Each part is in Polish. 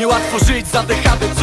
Niełatwo żyć za dekadę,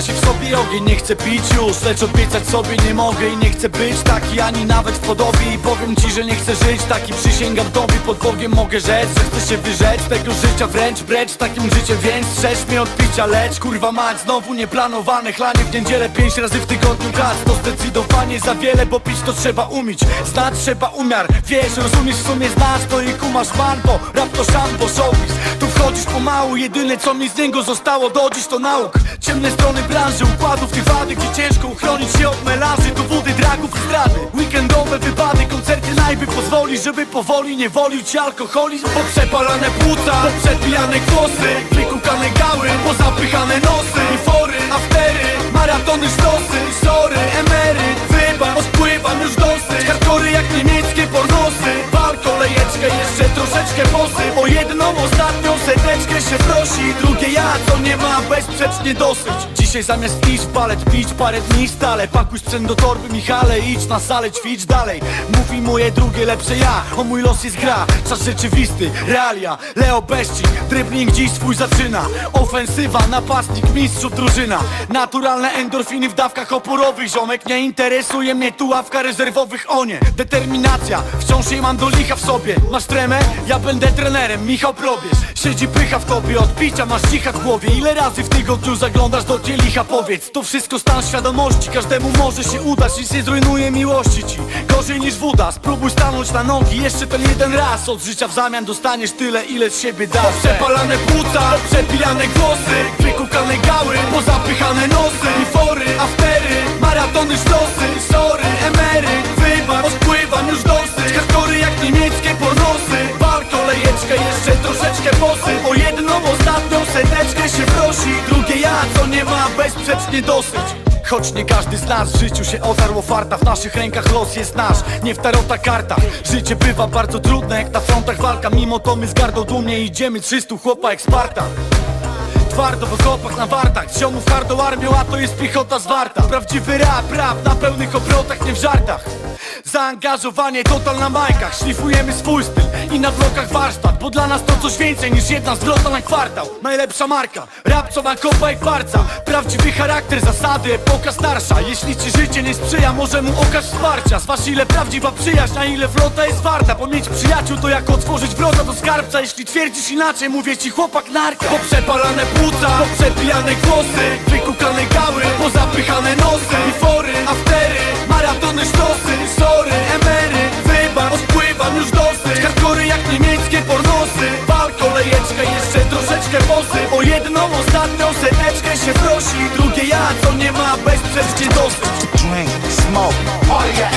ma się w sobie ogień Nie chcę pić już, lecz obiecać sobie nie mogę I nie chcę być taki, ani nawet w podobie. I powiem ci, że nie chcę żyć taki Przysięgam tobie, pod Bogiem mogę rzec Że chcę się wyrzec tego życia wręcz Precz takim życiem, więc strzeż mnie od picia Lecz kurwa mać, znowu nieplanowane Chlanie w niedzielę pięć razy w tygodniu gaz To zdecydowanie za wiele, bo pić to trzeba umieć Znać trzeba umiar, wiesz, rozumiesz w sumie znasz To i kumasz man, bo rap to szambo, showbiz. Tu wchodzisz pomału, jedyne co mi z niego zostało do dziś to nauk Ciemne strony branży, układów tych wady Gdzie ciężko uchronić się od melarzy Do wody, dragów i zdrady. Weekendowe wypady, koncerty najby pozwoli Żeby powoli nie wolił alkoholizm. Po przepalane płuca, po przepijane głosy Wykukane gały, pozapychane nosy Fory, aftery, maratony sztosy Sorry, emery, wybam, odpływam już dosyć. Hardkory jak niemieckie pornosy Wal kolejeczkę, jeszcze troszeczkę posy O jedną ostatnią seteczkę się prosi Drugie ja, co nie ma bezsprzecznie dosyć. Dzisiaj zamiast iść balet, pić parę dni stale. Pakuj sprzęt do torby, Michale, idź na salę, ćwicz dalej. Mówi moje drugie, lepsze ja, o mój los jest gra. Czas rzeczywisty, realia, Leo Beścik Dribbling dziś swój zaczyna. Ofensywa, napastnik, mistrzów drużyna. Naturalne endorfiny w dawkach oporowych Ziomek, nie interesuje mnie tu ławka rezerwowych, o nie. Determinacja, wciąż jej mam do licha w sobie. Masz tremę? Ja będę trenerem, Michał Probierz. Siedzi pycha w tobie, od picia masz cicha w głowie. Ile razy w tygodniu zaglądasz do cielicha, powiedz To wszystko stan świadomości, każdemu może się udać Nic nie zrujnuje miłości ci, gorzej niż woda Spróbuj stanąć na nogi. Jeszcze ten jeden raz Od życia w zamian dostaniesz tyle, ile z siebie dasz. Przepalane płuca, przepijane głosy Wykukane gały, pozapychane nosy Fory, aftery, maratony troszeczkę posy O jedną ostatnią seteczkę się prosi Drugie ja, co nie ma bezsprzecznie dosyć. Choć nie każdy z nas w życiu się otarł farta W naszych rękach los jest nasz, nie w tarota kartach. Życie bywa bardzo trudne jak na frontach walka. Mimo to my z gardą dumnie idziemy 300 chłopa jak Sparta. Twardo w okopach na wartach Ziomów hardą armią, a to jest piechota zwarta. Prawdziwy rap, rap na pełnych obrotach, nie w żartach. Zaangażowanie total na majkach Szlifujemy swój styl i na blokach warsztat Bo dla nas to coś więcej niż jedna zwrota na kwartał. Najlepsza marka, rap co ma kopa jak parca Prawdziwy charakter, zasady, epoka starsza. Jeśli ci życie nie sprzyja, może mu okaż wsparcia. Zważ ile prawdziwa przyjaźń, a ile flota jest warta. Bo mieć przyjaciół to jak otworzyć wrota do skarbca. Jeśli twierdzisz inaczej, mówię ci chłopak narka. Po przepalane płuca, po przepijane głosy Wykukane gały, włosy Hardkory jak niemieckie pornosy. Pal kolejeczkę, jeszcze troszeczkę posy O jedną ostatnią seteczkę się prosi. Drugie ja, co nie ma bezprzecznie dosyć. Drink, smoke, party your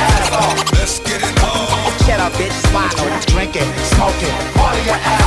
Let's get it on. Shut up bitch, Drink it, smoke it, party your